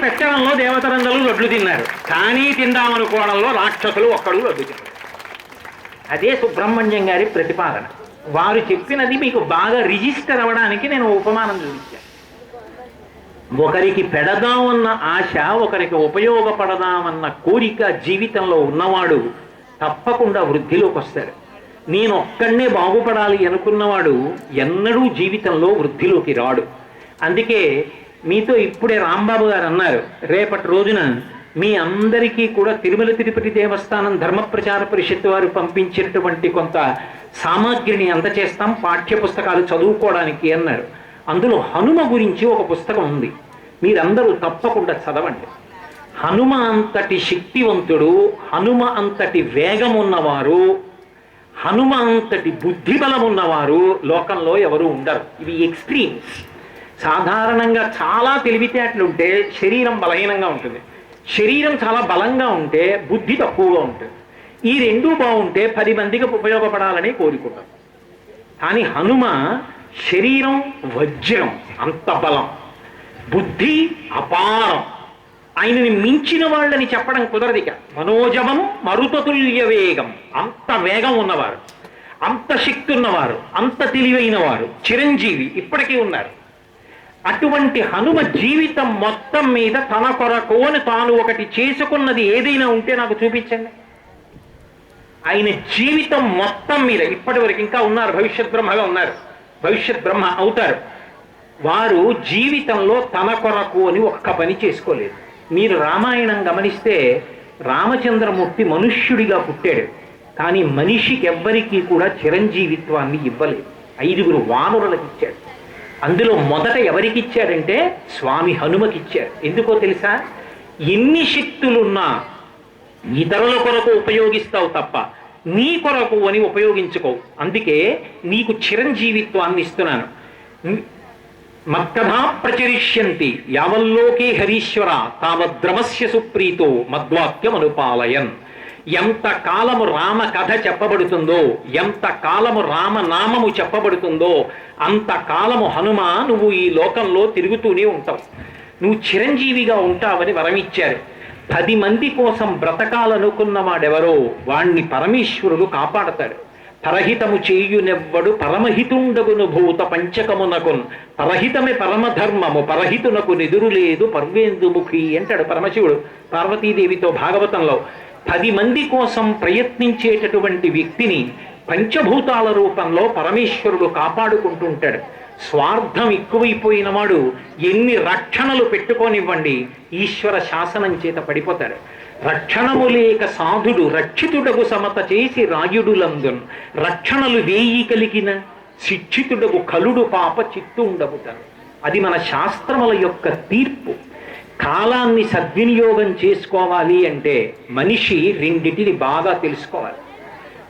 పెట్టడంలో దేవతలందరూ లడ్లు తిన్నారు. కానీ తిందామనుకోవడంలో రాక్షసులు ఒక్కడు లడ్డు తిన్నారు అదే సుబ్రహ్మణ్యం గారి ప్రతిపాదన. వారు చెప్పినది మీకు బాగా రిజిస్టర్ అవ్వడానికి నేను ఉపమానం చూపించాను. ఒకరికి పెడదామన్న ఆశ ఒకరికి ఉపయోగపడదామన్న కోరిక జీవితంలో ఉన్నవాడు తప్పకుండా వృద్ధిలోకి వస్తాడు నేను ఒక్కడనే బాగుపడాలి అనుకున్నవాడు ఎన్నడూ జీవితంలో వృద్ధిలోకి రాడు. అందుకే మీతో ఇప్పుడే రాంబాబు గారు అన్నారు. రేపటి రోజున మీ అందరికీ కూడా తిరుమల తిరుపతి దేవస్థానం ధర్మ ప్రచార పరిషత్ వారు పంపించినటువంటి కొంత సామాగ్రిని అందచేస్తాం పాఠ్య పుస్తకాలు చదువుకోవడానికి అన్నారు. అందులో హనుమ గురించి ఒక పుస్తకం ఉంది. మీరందరూ తప్పకుండా చదవండి. హనుమ అంతటి శక్తివంతుడు హనుమ అంతటి వేగం ఉన్నవారు హనుమ అంతటి బుద్ధి బలం ఉన్నవారు లోకంలో ఎవరు ఉండరు. ఇవి ఎక్స్ట్రీమ్స్. సాధారణంగా చాలా తెలివితేటలుంటే శరీరం బలహీనంగా ఉంటుంది. శరీరం చాలా బలంగా ఉంటే బుద్ధి తక్కువగా ఉంటుంది. ఈ రెండూ బాగుంటే పది మందికి ఉపయోగపడాలని కోరుకుంటాం. కానీ హనుమ శరీరం వజ్రం అంత బలం. బుద్ధి అపారం. ఆయనని మించిన వాళ్ళని చెప్పడం కుదరదిక మనోజవం మరుతతుల్య వేగం. అంత వేగం ఉన్నవారు. అంత శక్తి ఉన్నవారు. అంత తెలివైన వారు చిరంజీవి ఇప్పటికీ ఉన్నారు. అటువంటి హనుమ జీవితం మొత్తం మీద తన కొరకు అని తాను ఒకటి చేసుకున్నది ఏదైనా ఉంటే నాకు చూపించండి. ఆయన జీవితం మొత్తం మీద ఇప్పటి వరకు ఇంకా ఉన్నారు భవిష్యత్ బ్రహ్మగా ఉన్నారు భవిష్యత్ బ్రహ్మ అవుతారు. వారు జీవితంలో తన కొరకు అని ఒక్క పని చేసుకోలేదు. మీరు రామాయణం గమనిస్తే రామచంద్రమూర్తి మనుష్యుడిగా పుట్టాడు కానీ మనిషికి ఎవ్వరికీ కూడా చిరంజీవిత్వాన్ని ఇవ్వలేదు. ఐదుగురు వానరులకు ఇచ్చాడు. అందులో మొదట ఎవరికి ఇచ్చాడంటే స్వామి హనుమకి ఇచ్చారు ఎందుకో తెలుసా? ఎన్ని శక్తులున్నా ఇతరుల కొరకు ఉపయోగిస్తావు తప్ప నీ కొరకు అని ఉపయోగించుకోవు. అందుకే నీకు చిరంజీవిత్వాన్ని ఇస్తున్నాను. మత్కథా ప్రచరిష్యంతి యావల్లోకే హరీశ్వర తావద్రమస్య సుప్రీతో మద్వాక్యం అనుపాలయన్ ఎంత కాలము రామ కథ చెప్పబడుతుందో ఎంత కాలము రామనామము చెప్పబడుతుందో అంత కాలము హనుమ నువ్వు ఈ లోకంలో తిరుగుతూనే ఉంటావు. నువ్వు చిరంజీవిగా ఉంటావని వరమిచ్చారు. పది మంది కోసం బ్రతకాలనుకున్నవాడెవరో వాణ్ణి పరమేశ్వరుడు కాపాడతాడు. పరహితము చేయునెవ్వడు పరమహితుండగును భూత పంచకమునకున్. పరహితమే పరమధర్మము పరహితునకు నిదురు లేదు పర్వేందుముఖి అంటాడు పరమశివుడు. పార్వతీదేవితో భాగవతంలో పది మంది కోసం ప్రయత్నించేటటువంటి వ్యక్తిని పంచభూతాల రూపంలో పరమేశ్వరుడు కాపాడుకుంటుంటాడు. స్వార్థం ఎక్కువైపోయిన వాడు ఎన్ని రక్షణలు పెట్టుకోనివ్వండి ఈశ్వర శాసనం చేత పడిపోతాడు. రక్షణము లేక సాధుడు రక్షితుడకు సమత చేసి రాయుడులందున్ రక్షణలు వేయి కలిగిన శిక్షితుడగు కలుడు పాప చిత్తు చిత్తుండబుతాడు అది మన శాస్త్రముల యొక్క తీర్పు. కాలాన్ని సద్వినియోగం చేసుకోవాలి అంటే మనిషి రెండింటిని బాగా తెలుసుకోవాలి.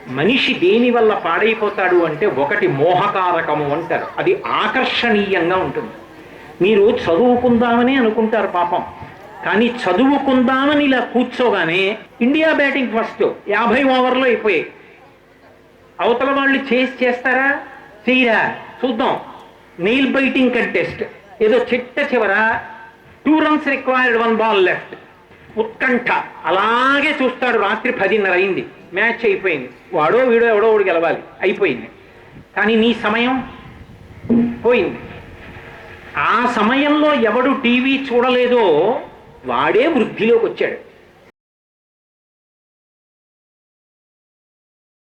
మనిషి దేని వల్ల పాడైపోతాడు అంటే ఒకటి మోహకారకము అంటారు. అది ఆకర్షణీయంగా ఉంటుంది. మీరు చదువుకుందామని అనుకుంటారు పాపం. కానీ చదువుకుందామని ఇలా కూర్చోగానే ఇండియా బ్యాటింగ్ ఫస్ట్ యాభై ఓవర్లో అయిపోయాయి. అవతల వాళ్ళు చేసి చేస్తారా? చెయ్యరా చూద్దాం. Nail biting contest. ఏదో చిట్ట చివర two runs required one ball left ఉత్కంఠ. అలాగే చూస్తాడు రాత్రి పదిన్నర అయింది. మ్యాచ్ అయిపోయింది. వాడో వీడో ఎవడో వాడు గెలవాలి. అయిపోయింది. కానీ నీ సమయం పోయింది. ఆ సమయంలో ఎవడు టీవీ చూడలేదో వాడే వృద్ధిలోకి వచ్చాడు